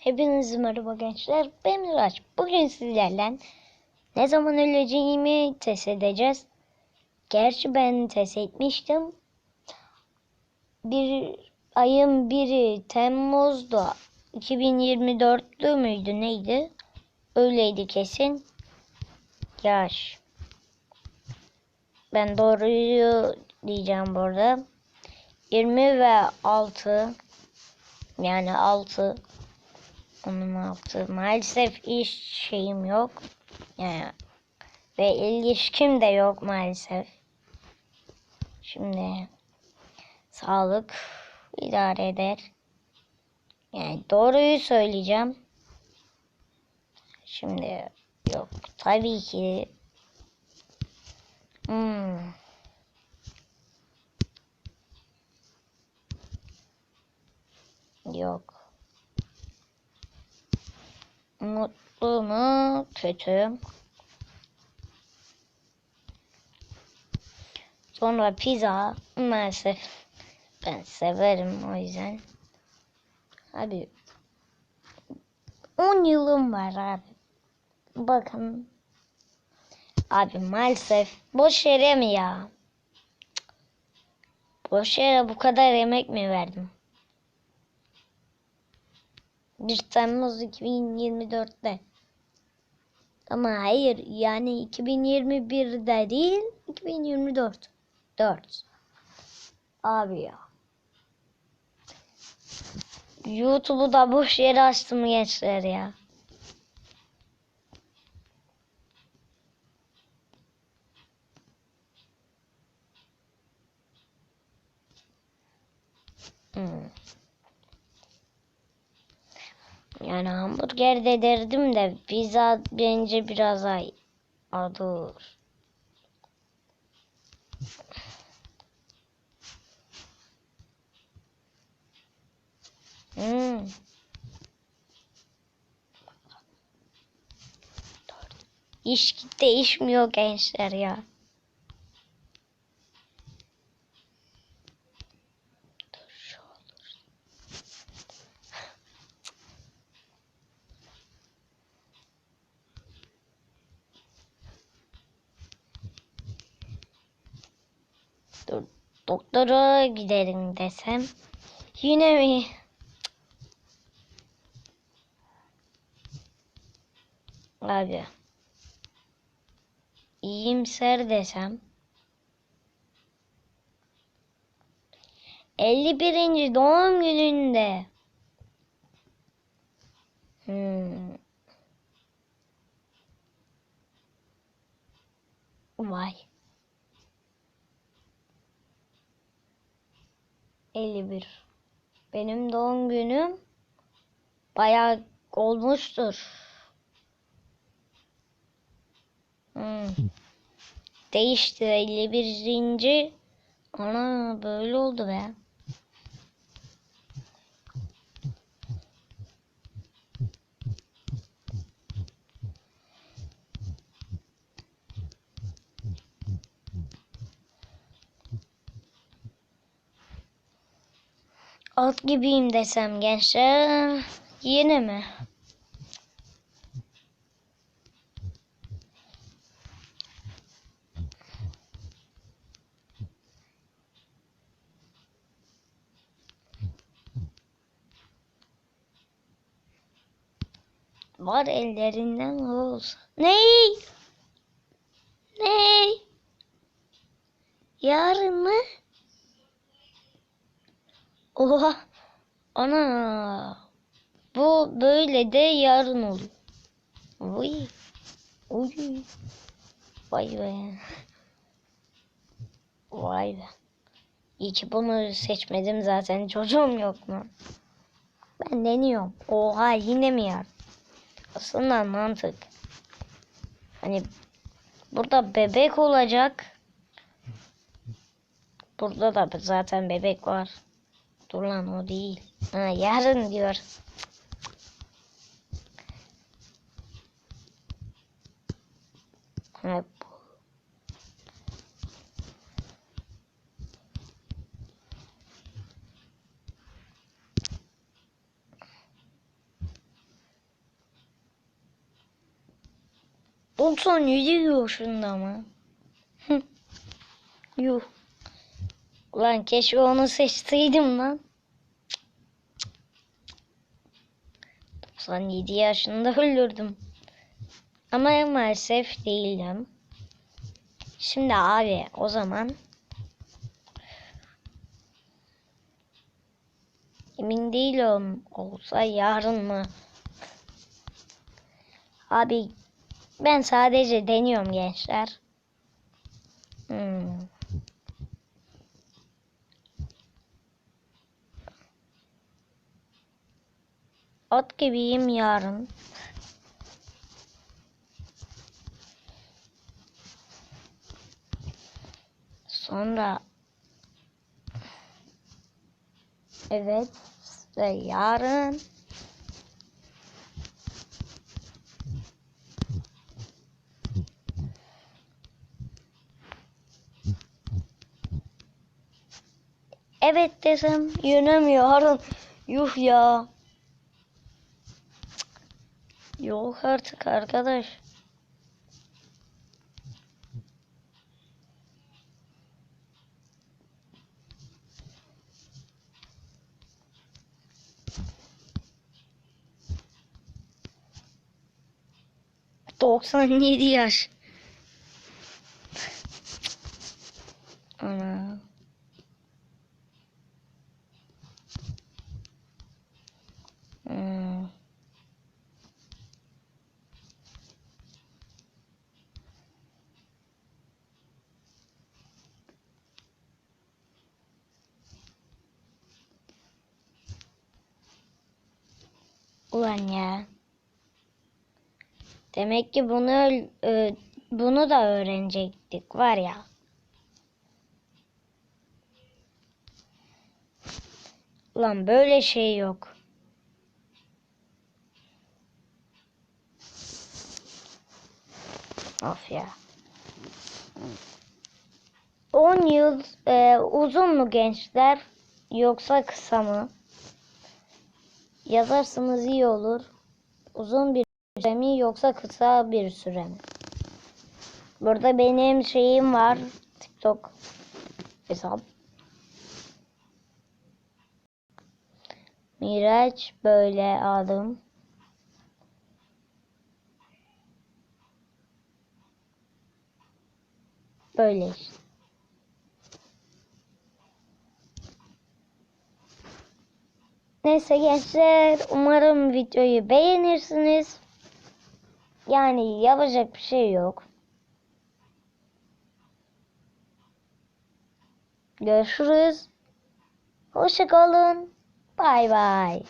Hepinize merhaba gençler. Ben Miraç. Bugün sizlerle ne zaman öleceğimi test edeceğiz. Gerçi ben test etmiştim. Bir ayın biri Temmuz'da 2024'lü müydü neydi? Öyleydi kesin. Yaş. Ben doğruyu diyeceğim burada. 20 ve 6 yani 6 onun altı. Maalesef iş şeyim yok. Yani ve ilişkim de yok maalesef. Şimdi sağlık idare eder. Yani doğruyu söyleyeceğim. Şimdi yok. Tabii ki hmm. Yok. Mutlu mu? Kötü. Sonra pizza. Maalesef ben severim o yüzden. Abi 10 yılım var abi. Bakın. Abi maalesef boş yere mi ya? Boş yere bu kadar emek mi verdim? 1 Temmuz 2024'te. Ama hayır yani 2021'de değil 2024. 4. Abi ya. YouTube'u da boş yere açtım gençler ya. Hmm. Yani hamburger de derdim de pizza bence biraz ay adı. Hmm. İş değişmiyor gençler ya. Dur, doktora gidelim desem. Yine mi? Abi. İyimser desem. 51. doğum gününde. Hmm. Vay. 51. Benim doğum günüm bayağı olmuştur. Hmm. Değişti 51. Ana böyle oldu be. Alt gibiyim desem gençler. Yine mi? Var ellerinden olsa. Ney? Ney? Yarın mı? Oha. Ana. Bu böyle de yarın oluyor. Uy. Uy. Vay be. Vay be. İyi ki bunu seçmedim zaten. Çocuğum yok mu? Ben deniyorum. Oha yine mi yarın? Aslında mantık. Hani burada bebek olacak. Burada da zaten bebek var. Dur lan o değil. Ha, yarın diyor. Ha, Doksan yedi yaşında ama. Yuh. Ulan keşke onu seçseydim lan. 97 yaşında ölürdüm. Ama maalesef değilim. Şimdi abi o zaman emin değilim olsa yarın mı? Abi ben sadece deniyorum gençler. Hmm. At gibiyim yarın. Sonra evet ve yarın Evet desem yönüm yarın. Yuh ya. Yok artık arkadaş. Doksan yedi yaş. Ana. Hmm. Ulan ya. Demek ki bunu bunu da öğrenecektik var ya. Ulan böyle şey yok. Of ya. 10 yıl e, uzun mu gençler yoksa kısa mı? Yazarsanız iyi olur. Uzun bir süre mi yoksa kısa bir süre mi? Burada benim şeyim var. TikTok hesap. Miraç böyle adım. Böyle işte. Neyse gençler umarım videoyu beğenirsiniz. Yani yapacak bir şey yok. Görüşürüz. Hoşça kalın. Bay bay.